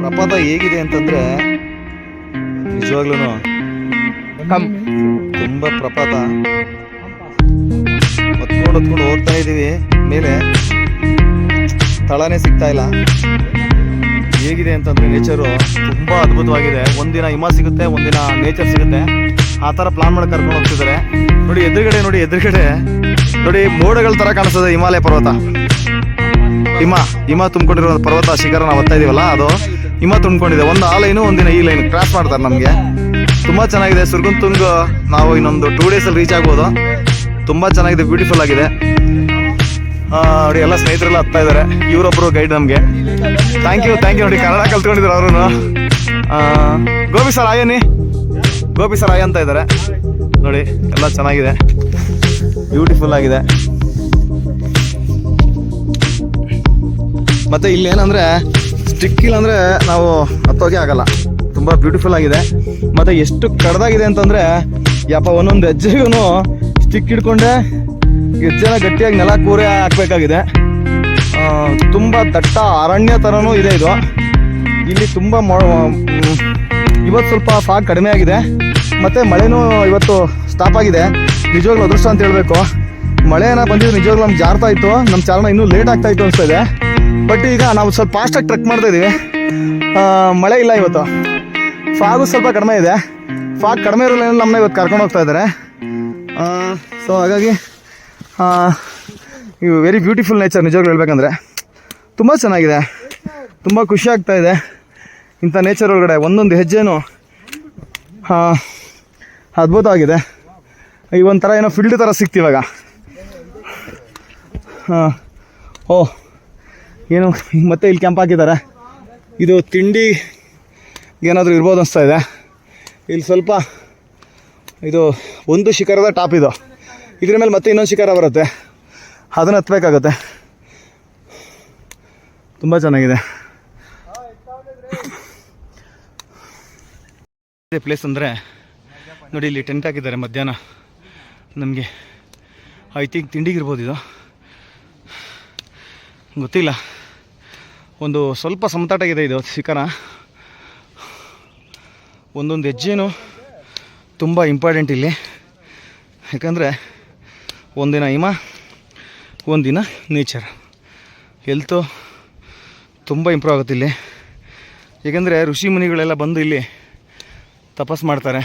ಪ್ರಪಾತ ಹೇಗಿದೆ ಅಂತಂದ್ರೆ ನಿಜವಾಗ್ಲೂ ತುಂಬಾ ಪ್ರಪಾತ. ಹೊತ್ಕೊಂಡು ಹೊತ್ಕೊಂಡು ಹೋಗ್ತಾ ಇದೀವಿ ಮೇಲೆ ತಳನೇ ಸಿಗ್ತಾ ಇಲ್ಲ. ಹೇಗಿದೆ ಅಂತಂದ್ರೆ ನೇಚರು ತುಂಬಾ ಅದ್ಭುತವಾಗಿದೆ. ಒಂದಿನ ಹಿಮ ಸಿಗುತ್ತೆ ಒಂದಿನ ನೇಚರ್ ಸಿಗುತ್ತೆ. ಆ ಥರ ಪ್ಲಾನ್ ಮಾಡಿ ಕರ್ಕೊಂಡು ಹೋಗ್ತಿದ್ದಾರೆ. ನೋಡಿ ಎದುರುಗಡೆ ನೋಡಿ ಎದುರುಗಡೆ. ನೋಡಿ ಮೋಡಗಳ ತರ ಕಾಣಿಸ್ತದೆ ಹಿಮಾಲಯ ಪರ್ವತ. ಹಿಮ ಹಿಮ ತುಂಬಿಕೊಂಡಿರೋ ಪರ್ವತ ಶಿಖರ ನಾವು ಹತ್ತಾ ಇದೀವಲ್ಲ, ಅದು ಹಿಮ ತುಂಬಿಕೊಂಡಿದೆ. ಒಂದು ಆ ಲೈನು ಒಂದಿನ ಈ ಲೈನ್ ಕ್ರಾಸ್ ಮಾಡ್ತಾರೆ ನಮಗೆ. ತುಂಬಾ ಚೆನ್ನಾಗಿದೆ. ಸುರ್ಗುಂತುಂಗ್ ನಾವು ಇನ್ನೊಂದು ಟೂ ಡೇಸ್ ಅಲ್ಲಿ ರೀಚ್ ಆಗ್ಬೋದು. ತುಂಬಾ ಚೆನ್ನಾಗಿದೆ ಬ್ಯೂಟಿಫುಲ್ ಆಗಿದೆ. ನೋಡಿ, ಎಲ್ಲ ಸ್ನೇಹಿತರೆಲ್ಲ ಹತ್ತಾ ಇದ್ದಾರೆ. ಇವರೊಬ್ಬರು ಗೈಡ್ ನಮಗೆ. ಥ್ಯಾಂಕ್ ಯು ಥ್ಯಾಂಕ್ ಯು ನೋಡಿ, ಕನ್ನಡ ಕಲ್ತ್ಕೊಂಡಿದ್ರು ಅವರು ಗೋಪಿ ಸರ್ ಆಯನಿ ಗೋಪಿ ಸರ್ ಆಯ್ ಅಂತ ಇದ್ದಾರೆ. ನೋಡಿ, ಎಲ್ಲ ಚೆನ್ನಾಗಿದೆ. ಬ್ಯೂಟಿಫುಲ್ ಆಗಿದೆ. ಮತ್ತೆ ಇಲ್ಲಿ ಏನಂದ್ರೆ ಸ್ಟಿಕ್ ಇಲ್ಲ ಅಂದ್ರೆ ನಾವು ಹತ್ತೋಕೆ ಆಗಲ್ಲ. ತುಂಬಾ ಬ್ಯೂಟಿಫುಲ್ ಆಗಿದೆ. ಮತ್ತೆ ಎಷ್ಟು ಕಡ್ದಾಗಿದೆ ಅಂತಂದ್ರೆ, ಯಪ್ಪ, ಒಂದೊಂದು ಹೆಜ್ಜೆಗೂ ಸ್ಟಿಕ್ ಹಿಡ್ಕೊಂಡೆ ಹೆಜ್ಜೆನ ಗಟ್ಟಿಯಾಗಿ ನೆಲ ಕೂರೆ ಹಾಕ್ಬೇಕಾಗಿದೆ. ತುಂಬಾ ದಟ್ಟ ಅರಣ್ಯ ತರನೂ ಇದೆ ಇದು. ಇಲ್ಲಿ ತುಂಬಾ ಇವತ್ತು ಸ್ವಲ್ಪ ಫಾಗ್ ಕಡಿಮೆ ಆಗಿದೆ. ಮತ್ತೆ ಮಳೆನೂ ಇವತ್ತು ಸ್ಟಾಪ್ ಆಗಿದೆ. ನಿಜವಾಗ್ಲೂ ಅದೃಷ್ಟ ಅಂತ ಹೇಳ್ಬೇಕು. ಮಳೆ ಏನೋ ಬಂದಿದ್ದು ನಿಜವಾಗ್ಲೂ ನಮ್ಗೆ ಜಾರ್ತಾ ಇತ್ತು. ನಮ್ಮ ಚಾರಣ ಇನ್ನೂ ಲೇಟ್ ಆಗ್ತಾ ಇತ್ತು ಅನಿಸ್ತಾ ಇದೆ. ಬಟ್ ಈಗ ನಾವು ಸ್ವಲ್ಪ ಫಾಸ್ಟಾಗಿ ಟ್ರಕ್ ಮಾಡ್ತಾ ಇದ್ದೀವಿ ಮಳೆ ಇಲ್ಲ ಇವತ್ತು. ಫಾಗು ಸ್ವಲ್ಪ ಕಡಿಮೆ ಇದೆ. ಫಾಗ್ ಕಡಿಮೆ ಇರೋಲ್ಲ ನಮ್ಮನ್ನ ಇವತ್ತು ಕರ್ಕೊಂಡು ಹೋಗ್ತಾ ಇದ್ದಾರೆ. ಸೊ ಹಾಗಾಗಿ ಇವು ವೆರಿ ಬ್ಯೂಟಿಫುಲ್ ನೇಚರ್ ನಿಜವಾಗ್ಲೂ ಹೇಳ್ಬೇಕಂದ್ರೆ. ತುಂಬ ಚೆನ್ನಾಗಿದೆ. ತುಂಬ ಖುಷಿ ಆಗ್ತಾ ಇದೆ. ಇಂಥ ನೇಚರ್ ಒಳಗಡೆ ಒಂದೊಂದು ಹೆಜ್ಜೆನೂ ಅದ್ಭುತವಾಗಿದೆ. ಈ ಒಂಥರ ಏನೋ ಫೀಲ್ಡ್ ಥರ ಸಿಕ್ತಿವಾಗ. ಹಾಂ ಓ ಏನು ಮತ್ತೆ ಇಲ್ಲಿ ಕ್ಯಾಂಪ್ ಹಾಕಿದ್ದಾರೆ ಇದು ತಿಂಡಿ ಏನಾದರೂ ಇರ್ಬೋದು ಅನಿಸ್ತಾ ಇದೆ. ಇಲ್ಲಿ ಸ್ವಲ್ಪ ಇದು ಒಂದು ಶಿಖರದ ಟಾಪ್ ಇದು. ಇದ್ರ ಮೇಲೆ ಮತ್ತೆ ಇನ್ನೊಂದು ಶಿಖರ ಬರುತ್ತೆ. ಅದನ್ನು ಹತ್ತಬೇಕಾಗುತ್ತೆ ತುಂಬ ಚೆನ್ನಾಗಿದೆ. ಪ್ಲೇಸ್ ಅಂದರೆ ನೋಡಿ ಇಲ್ಲಿ ಟೆಂಟ್ ಹಾಕಿದ್ದಾರೆ ಮಧ್ಯಾಹ್ನ. ನಮಗೆ ಐ ತಿಂಕ್ ತಿಂಡಿಗಿರ್ಬೋದು ಇದು. ಗೊತ್ತಿಲ್ಲ. ಒಂದು ಸ್ವಲ್ಪ ಸಮತಾಟಾಗಿದೆ ಇದು ಶಿಖರ ಒಂದೊಂದು ಹೆಜ್ಜೆನೂ ತುಂಬ ಇಂಪಾರ್ಟೆಂಟ್ ಇಲ್ಲಿ. ಯಾಕಂದರೆ ಒಂದಿನ ಹಿಮ, ಒಂದಿನ ನೇಚರ್ ಹೆಲ್ತು ತುಂಬ ಇಂಪ್ರೂವ್ ಆಗುತ್ತೆ ಇಲ್ಲಿ. ಏಕೆಂದರೆ ಋಷಿ ಮುನಿಗಳೆಲ್ಲ ಬಂದು ಇಲ್ಲಿ ತಪಸ್ ಮಾಡ್ತಾರೆ.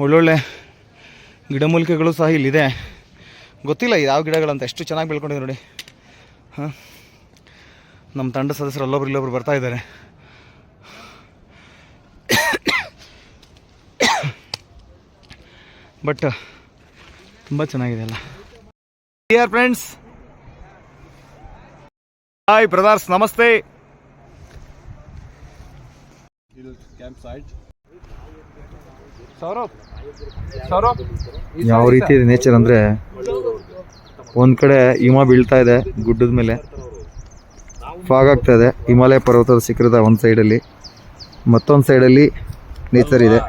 ಒಳ್ಳೊಳ್ಳೆ ಗಿಡಮೂಲಿಕೆಗಳು ಸಹ ಇಲ್ಲಿದೆ. ಗೊತ್ತಿಲ್ಲ ಯಾವ ಗಿಡಗಳಂತ, ಎಷ್ಟು ಚೆನ್ನಾಗಿ ಬೆಳ್ಕೊಂಡಿದೆ ನೋಡಿ. ಹಾಂ. ನಮ್ಮ ತಂಡ ಸದಸ್ಯರು ಅಲ್ಲೊಬ್ರು ಇಲ್ಲೊಬ್ರು ಬರ್ತಾ ಇದ್ದಾರೆ. ಬಟ್ ತುಂಬ ಚೆನ್ನಾಗಿದೆ ಅಲ್ಲ. ಡಿಯರ್ ಫ್ರೆಂಡ್ಸ್ ಹಾಯ್ ಬ್ರದರ್ಸ್ ನಮಸ್ತೆ. ಯಾವ ರೀತಿ ಇದೆ ನೇಚರ್ ಅಂದರೆ ಒಂದು ಕಡೆ ಹಿಮ ಬೀಳ್ತಾ ಇದೆ ಗುಡ್ಡದ ಮೇಲೆ. ಫಾಗ್ ಆಗ್ತಾ ಇದೆ ಹಿಮಾಲಯ ಪರ್ವತದ ಶಿಖರದ ಒಂದು ಸೈಡಲ್ಲಿ ಮತ್ತೊಂದು ಸೈಡಲ್ಲಿ ನೇಚರ್ ಇದೆ.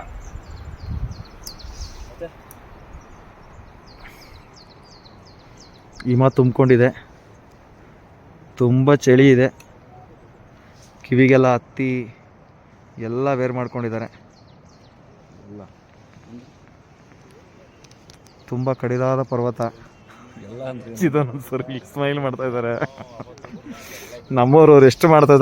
ಹಿಮ ತುಂಬಿಕೊಂಡಿದೆ. ತುಂಬ ಚಳಿ ಇದೆ. ಕಿವಿಗೆಲ್ಲ ಹತ್ತಿ ಎಲ್ಲ ವೇರ್ ಮಾಡ್ಕೊಂಡಿದ್ದಾರೆ. ತುಂಬ ಕಡಿದಾದ ಪರ್ವತ. ಸ್ಮೈಲ್ ಮಾಡ್ತಾ ಇದ್ದಾರೆ. ನಮ್ಮವ್ರು ಎಷ್ಟು ಮಾಡ್ತಾ